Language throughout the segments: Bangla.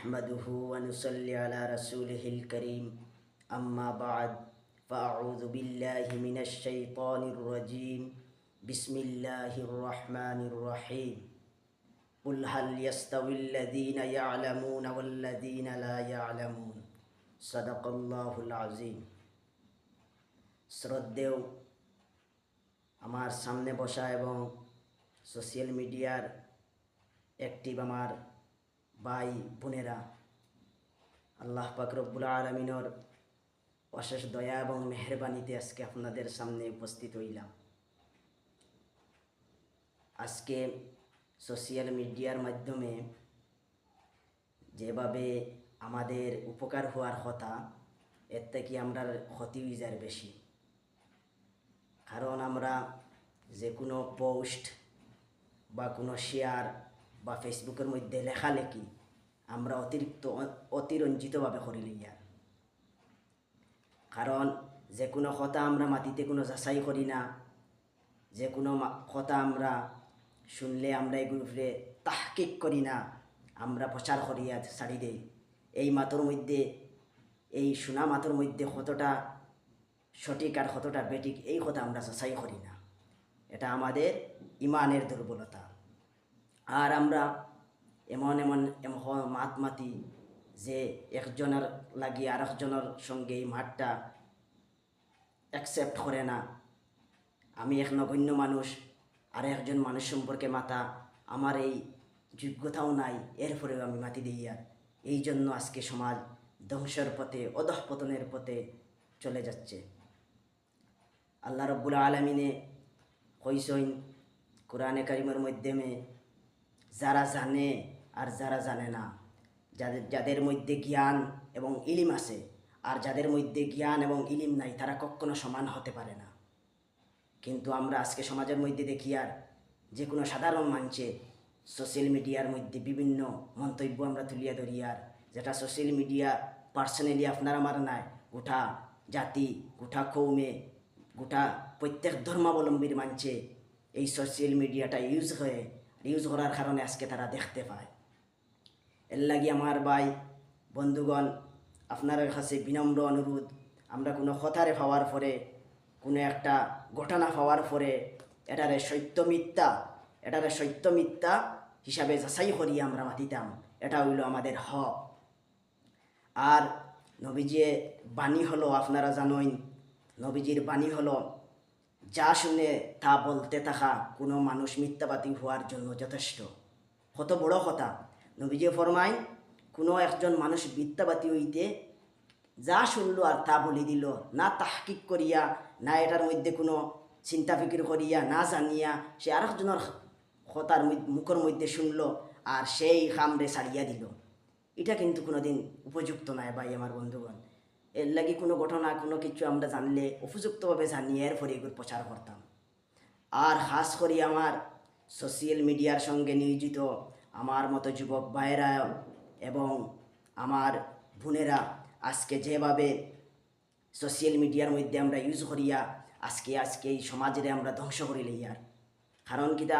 نحمده ونصلي على رسوله الكريم أما بعد فأعوذ بالله من الشيطان الرجيم بسم الله الرحمن الرحيم قل هل يستوي الذين يعلمون والذين لا يعلمون صدق الله العظيم শ্রদ্ধেয় আমার সামনে বসা এবং সোশ্যাল মিডিয়ার অ্যাক্টিভ আমার ভাই, বোনেরা, আল্লাহ পাক রব্বুল আলমিনর অশেষ দয়া এবং মেহরবানিতে আজকে আপনাদের সামনে উপস্থিত হইলাম। আজকে সোশ্যাল মিডিয়ার মাধ্যমে যেভাবে আমাদের উপকার হওয়ার কথা, এর থেকে আমরা ক্ষতি যায় বেশি। কারণ আমরা যে কোনো পোস্ট বা কোনো শেয়ার বা ফেসবুকের মধ্যে লেখালেখি আমরা অতিরিক্ত অতিরঞ্জিতভাবে করি লইয়া। কারণ যে কোনো কথা আমরা মাটিতে কোনো যাচাই করি না যে কোনো কথা আমরা শুনলে আমরা এগুলোরে তাহকিক করি না, আমরা প্রচার করিয়া ছাড়ি দেই এই মাতর মধ্যে, এই শোনা মাতর মধ্যে কতটা সঠিক আর কতটা বেটিক এই কথা আমরা যাচাই করি না। এটা আমাদের ইমানের দুর্বলতা। আর আমরা এমন এমন মাত মাতি যে একজনের লাগি আর একজনের সঙ্গে এই মাঠটা অ্যাকসেপ্ট করে না। আমি এক নগণ্য মানুষ, আর একজন মানুষ সম্পর্কে মাতা, আমার এই যোগ্যতাও নাই, এরপরেও আমি মাতি দিই আর। এই জন্য আজকে সমাজ ধ্বংসের পথে, অধঃপতনের পথে চলে যাচ্ছে। আল্লাহ রব্বুল আলমিনে কইসইন কোরআনে কারিমের মাধ্যমে যারা জানে আর যারা জানে না, যাদের যাদের মধ্যে জ্ঞান এবং ইলিম আছে, আর যাদের মধ্যে জ্ঞান এবং ইলিম নাই, তারা কখনো সমান হতে পারে না। কিন্তু আমরা আজকে সমাজের মধ্যে দেখি আর যে কোনো সাধারণ মানুষে সোশ্যাল মিডিয়ার মধ্যে বিভিন্ন মন্তব্য আমরা তুলিয়া ধরি আর, যেটা সোশ্যাল মিডিয়া পার্সোনালি আপনার আমার নাই, গোটা জাতি, গোটা কৌমে, গোটা প্রত্যেক ধর্মাবলম্বীর মানছে এই সোশ্যাল মিডিয়াটা ইউজ হয়ে ইউজ করার কারণে আজকে তারা দেখতে পায়। এর লাগি আমার ভাই, বন্ধুগণ আপনার কাছে বিনম্র অনুরোধ, আমরা কোনো কথারে পাওয়ার পরে, কোনো একটা ঘটনা পাওয়ার পরে, এটারে সত্য মিথ্যা, এটারে সত্য মিথ্যা হিসাবে যাচাই করি আমরা মাতিতাম। এটা হইল আমাদের হক। আর নবীজির বাণী হলো, আপনারা জানেন নবীজির বাণী হলো যা শুনে তা বলতে থাকা কোনো মানুষ মিথ্যাবাদী হওয়ার জন্য যথেষ্ট। কত বড় কথা। নবীজি ফরমাই কোনো একজন মানুষ মিথ্যাবাদী হইতে যা শুনলো আর তা বলি দিল, না তাহকিক করিয়া, না এটার মধ্যে কোনো চিন্তা ফিকির করিয়া, না জানিয়া, সে আরেকজনের কথার মধ্য- মুখের মধ্যে শুনলো আর সেই খামরে ছাড়িয়া দিল। এটা কিন্তু কোনোদিন উপযুক্ত নয় ভাই, আমার বন্ধুগণ। এর লাগি কোনো ঘটনা, কোনো কিছু আমরা জানলে উপযুক্তভাবে জানিয়ে এরপরে এগুলো প্রচার করতাম। আর খাস করি আমার সোশ্যাল মিডিয়ার সঙ্গে নিয়োজিত আমার মতো যুবক ভাইয়েরা এবং আমার বোনেরা, আজকে যেভাবে সোশ্যাল মিডিয়ার মধ্যে আমরা ইউজ করিয়া আজকে আজকে এই সমাজের আমরা ধ্বংস করি লইয়ার। কারণ কিতা?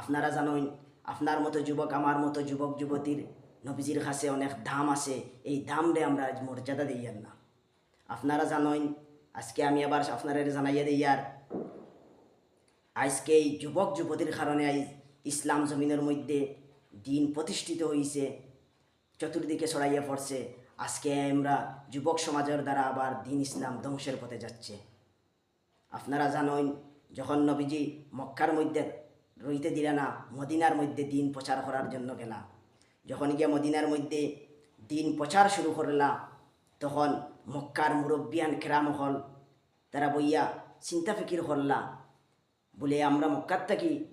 আপনারা জানেন আপনার মতো যুবক, আমার মতো যুবক, যুবতীর নবীজির কাছে অনেক দাম আছে। এই দামরে আমরা মর্যাদা দিয়ার না। আপনারা জানেন, আজকে আমি আবার আপনারা জানাইয়া দিই আর। আজকে এই যুবক যুবতীর কারণে ইসলাম জমিনের মধ্যে দিন প্রতিষ্ঠিত হয়েছে চতুর্দিকে ছড়াইয়া পড়ছে। আজকে আমরা যুবক সমাজের দ্বারা আবার দিন ইসলাম ধ্বংসের পথে যাচ্ছে। আপনারা জানেন, যখন নবীজি মক্কার মধ্যে রইতে দিলে না, মদিনার মধ্যে দিন প্রচার করার জন্য গেলা। যখন গিয়ে মদিনার মধ্যে দিন প্রচার শুরু করলা, তখন মক্কার মুরব্বিয়ান খেরাম হল তারা বইয়া চিন্তা ফিকির করলা। বলে, আমরা মক্কার থাকি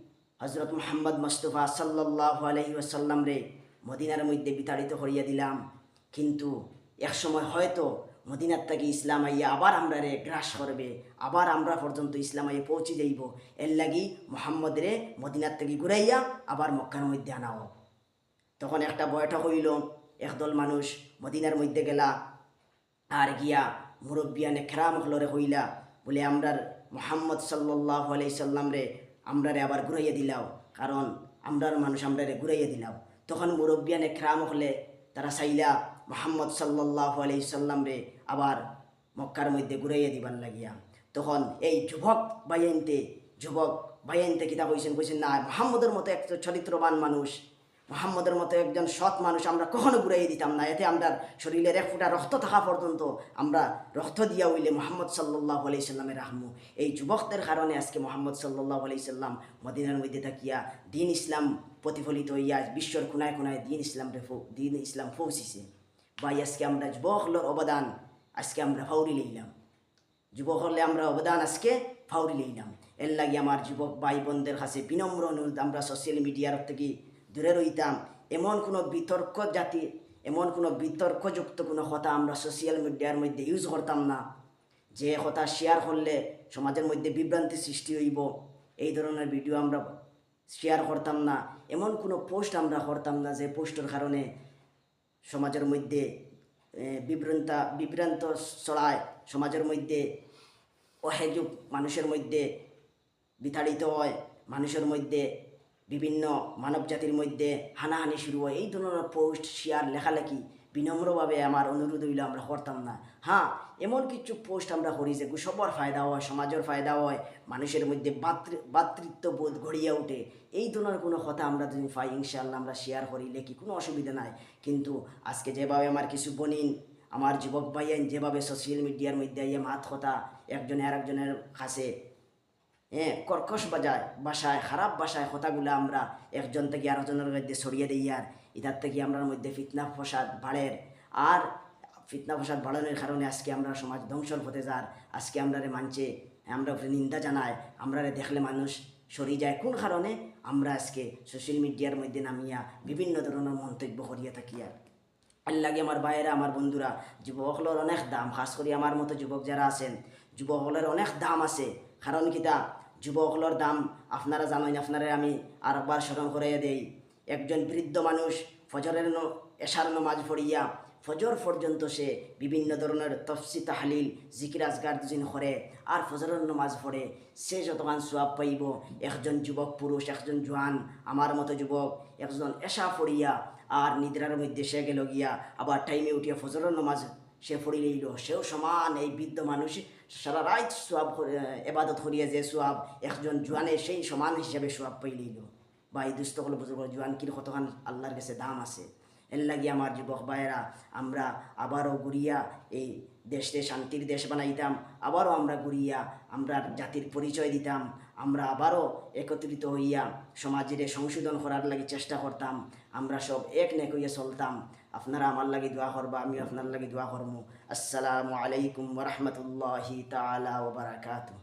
হজরত মোহাম্মদ মুস্তফা সাল্লাহ আলহি আসাল্লাম রে মদিনার মধ্যে বিতাড়িত করিয়া দিলাম। কিন্তু একসময় হয়তো মদিনার থেকে ইসলাম আইয়া আবার আমরা রে গ্রাস করবে, আবার আমরা পর্যন্ত ইসলাম আইয়া পৌঁছে যাইব। এর লাগি মোহাম্মদ রে মদিনার থেকে ঘুরাইয়া আবার মক্কার মধ্যে আনাও। তখন একটা বৈঠক হইল, একদল মানুষ মদিনার মধ্যে গেলা। আর গিয়া মুরব্বিয়ানে খেরাম হলরে হইলা বলে, আমরার মোহাম্মদ সাল্লাহ আলাই সাল্লাম রে আমরারে আবার ঘুরাইয়া দিলাও, কারণ আমরার মানুষ আমরারে ঘুরাইয়া দিলাও। তখন মুরব্বিয়ানে খেরাম হলে তারা চাইলা, মোহাম্মদ সাল্লাহ আলাই সাল্লাম রে আবার মক্কার মধ্যে ঘুরাইয়া দিবার লাগিয়া। তখন এই যুবক বাইনতে যুবক বাইনতে কিতা কইছেন কইছেন, না, মোহাম্মদের মতো এক চরিত্রবান মানুষ মোহাম্মদের মতো একজন সৎ মানুষ আমরা কখনো ঘুরাই দিতাম না। এতে আমরা শরীরের এক ফুটা রক্ত থাকা পর্যন্ত আমরা রক্ত দিয়া হইলে মোহাম্মদ সাল্লাহ আলাই সাল্লামের রাহমু। এই যুবকদের কারণে আজকে মোহাম্মদ সাল্লাহ আলাই সাল্লাম মদিনার মধ্যে থাকিয়া দিন ইসলাম প্রতিফলিত হইয়া বিশ্বর কোনায় কোনায় দিন ইসলাম দিন ইসলাম পৌঁছিছে। ভাই, আজকে আমরা যুবকগুলোর অবদান আজকে আমরা ফাউরি লইলাম। যুবক হলে আমরা অবদান আজকে ফাউরি লইলাম। এর লাগে আমার যুবক ভাই বোনদের কাছে বিনম্র অনুরোধ। আমরা সোশ্যাল মিডিয়ার থেকে দূরে রইতাম। এমন কোনো বিতর্ক জাতি, এমন কোনো বিতর্কযুক্ত কোনো কথা আমরা সোশ্যাল মিডিয়ার মধ্যে ইউজ করতাম না, যে কথা শেয়ার করলে সমাজের মধ্যে বিভ্রান্তি সৃষ্টি হইব। এই ধরনের ভিডিও আমরা শেয়ার করতাম না। এমন কোনো পোস্ট আমরা করতাম না যে পোস্টের কারণে সমাজের মধ্যে বিভ্রান্তা, বিভ্রান্ত ছড়ায়। সমাজের মধ্যে অহেযুগ মানুষের মধ্যে বিতাড়িত হয়। মানুষের মধ্যে বিভিন্ন মানব জাতির মধ্যে হানাহানি শুরু হয়। এই ধরনের পোস্ট শেয়ার লেখালেখি বিনম্রভাবে আমার অনুরোধ হইলে আমরা করতাম না। হ্যাঁ এমন কিছু পোস্ট আমরা করি যে সবার ফায়দা হয়, সমাজের ফায়দা হয়, মানুষের মধ্যে ভাতৃ ভাতৃত্ববোধ গড়িয়া ওঠে। এই ধরনের কোনো কথা আমরা যদি পাই ইনশাল্লাহ আমরা শেয়ার করি, লেখি, কোনো অসুবিধা নাই। কিন্তু আজকে যেভাবে আমার কিছু বনিন, আমার যুবক ভাইয়ান, যেভাবে সোশ্যাল মিডিয়ার মধ্যে ইয়ে মাত কথা, একজনের কাছে হ্যাঁ কর্কশ বাজায়, বাসায়, খারাপ বাসায় কথাগুলো আমরা একজন থেকে আরেকজনের মধ্যে ছড়িয়ে দিই আর ইতার থেকে আমরা মধ্যে ফিতনা, ফসাদ বাড়ের। আর ফিতনা, ফসাদ বাড়ানোর কারণে আজকে আমরা সমাজ ধ্বংসর হতে যার, আজকে আমরা রে মানছে, আমরা উপরে নিন্দা জানাই আমরা রে দেখলে মানুষ সরি যায়। কোন কারণে? আমরা আজকে সোশ্যাল মিডিয়ার মধ্যে নামিয়া বিভিন্ন ধরনের মন্তব্য করিয়া থাকি আর আল্লাগে আমার ভাইয়েরা, আমার বন্ধুরা, যুবকলের অনেক দাম, খাস করে আমার মতো যুবক যারা আছেন, যুবকলের অনেক দাম আছে। কারণ কিতা যুবকগুলোর দাম আপনারা জানেন আপনারা আমি আর একবার স্মরণ করাইয়া দেই। একজন বৃদ্ধ মানুষ ফজরের এশার নমাজ পড়িয়া ফজর পর্যন্ত সে বিভিন্ন ধরনের তফসি তাহলিল, জিকির আজগার দুদিন করে আর ফজরের নমাজ পড়ে। সে যতক্ষণ সোয়াব পাইব, একজন যুবক পুরুষ, একজন জোয়ান, আমার মতো যুবক, একজন এশা পড়িয়া আর নিদ্রার মধ্যে সে গেল গিয়া, আবার টাইমে উঠিয়া ফজরের নমাজ সে পড়ি রইল সেও সমান এই বৃদ্ধ মানুষ। সারা রাত সোয়াব এবাদত করিয়া যে সোয়াব, একজন জোয়ানে সেই সমান হিসাবে সোয়াব পাই লইল বা এই দুস্থ হল বুঝব জোয়ান কির কতখান আল্লাহর কাছে দাম আছে। এর লাগি আমার যুবক ভাইয়েরা, আমরা আবারও ঘুরিয়া এই দেশে শান্তির দেশ বানাইতাম, আবারও আমরা ঘুরিয়া আমরা জাতির পরিচয় দিতাম, আমরা আবারও একত্রিত হইয়া সমাজের সংশোধন করার লাগি চেষ্টা করতাম, আমরা সব এক নেক হইয়া চলতাম। আপনারা আমার লাগি দোয়া করবা, আমি আপনার লাগি দোয়া করব আসসালামু আলাইকুম ওরহমতুল্লাহি তালা ওবরাকাতু